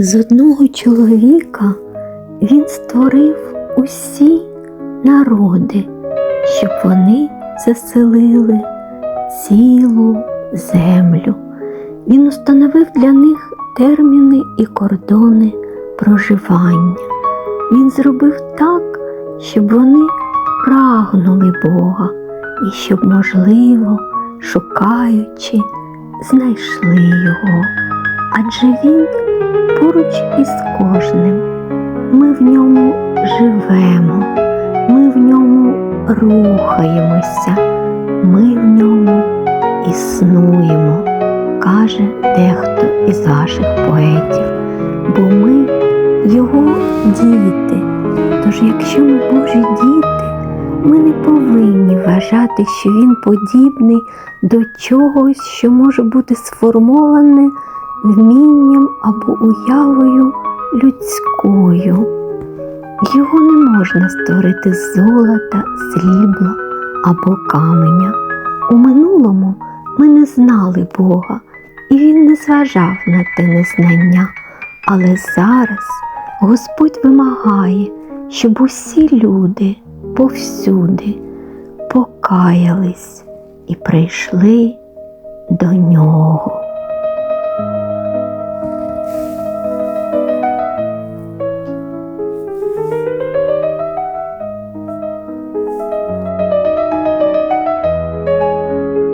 З одного чоловіка він створив усі народи, щоб вони заселили цілу землю. Він установив для них терміни і кордони проживання. Він зробив так, щоб вони прагнули Бога і щоб, можливо, шукаючи, знайшли його. Адже він поруч із кожним. Ми в ньому живемо, ми в ньому рухаємося, ми в ньому існуємо, каже дехто із ваших поетів, бо ми його діти. Тож, якщо ми Божі діти, ми не повинні вважати, що він подібний до чогось, що може бути сформоване вмінням або уявою людською. Його не можна створити з золота, срібла або каменя. У минулому ми не знали Бога, і Він не зважав на те незнання. Але зараз Господь вимагає, щоб усі люди повсюди покаялись і прийшли до нього.